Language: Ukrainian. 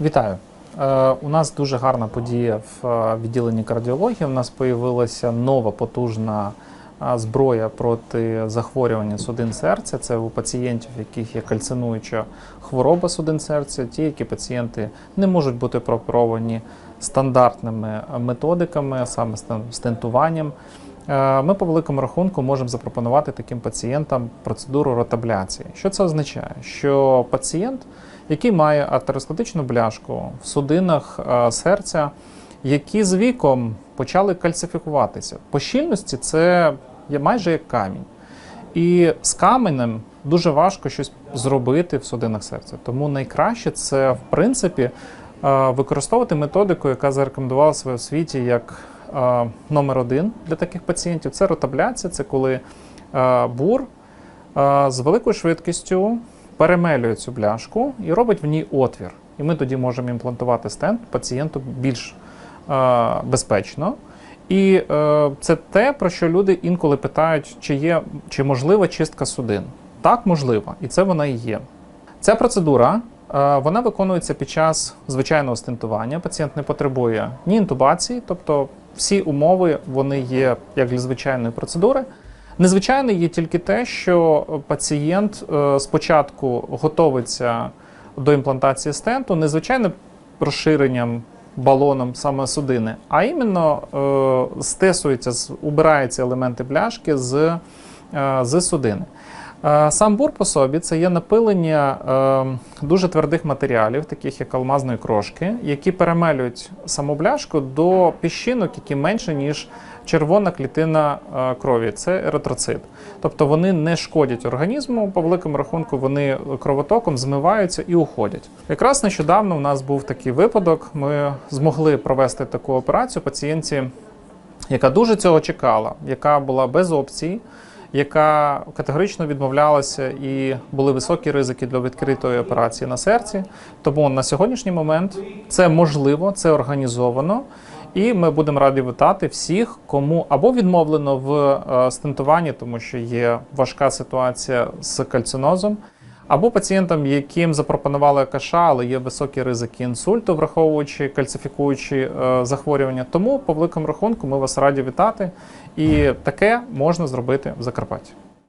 Вітаю. Е, У нас дуже гарна подія в е, відділенні кардіології. У нас з'явилася нова потужна е, зброя проти захворювання судин серця. Це у пацієнтів, яких є кальцинуюча хвороба судин серця, ті, які пацієнти не можуть бути прооперовані стандартними методиками, саме стен- стентуванням. Е, Ми по великому рахунку можемо запропонувати таким пацієнтам процедуру ротабляції. Що це означає? Що пацієнт, який має артеросклетичну бляшку в судинах е, серця, які з віком почали кальцифікуватися. По щільності це майже як камінь. І з каменем дуже важко щось зробити в судинах серця. Тому найкраще це, в принципі, е, використовувати методику, яка зарекомендувалася в світі як номер один для таких пацієнтів. Це ротабляція, це коли е, бур е, з великою швидкістю перемелює цю бляшку і робить в ній отвір. І ми тоді можемо імплантувати стенд пацієнту більш е, безпечно. І е, це те, про що люди інколи питають, чи є чи можлива чистка судин. Так, можлива, і це вона і є. Ця процедура е, вона виконується під час звичайного стентування. Пацієнт не потребує ні інтубації, тобто всі умови вони є як для звичайної процедури. Незвичайне є тільки те, що пацієнт е, спочатку готовиться до імплантації стенту, незвичайним розширенням балоном саме судини, а іменно е, стесується, убираються елементи бляшки з, е, з судини. Е, Сам бур по собі це є напилення е, дуже твердих матеріалів, таких як алмазної крошки, які перемелюють саму бляшку до піщинок, які менше, ніж червона клітина е, крові. Це еритроцит. Тобто вони не шкодять організму, по великому рахунку вони кровотоком змиваються і уходять. Якраз нещодавно у нас був такий випадок. Ми змогли провести таку операцію пацієнті, яка дуже цього чекала, яка була без опцій, яка категорично відмовлялася і були високі ризики для відкритої операції на серці. Тому на сьогоднішній момент це можливо, це організовано. І ми будемо раді вітати всіх, кому або відмовлено в е, стентуванні, тому що є важка ситуація з кальцинозом, або пацієнтам, яким запропонували КШ, але є високі ризики інсульту, враховуючи кальцифікуючі е, захворювання. Тому по великому рахунку ми вас раді вітати, і таке можна зробити в Закарпатті.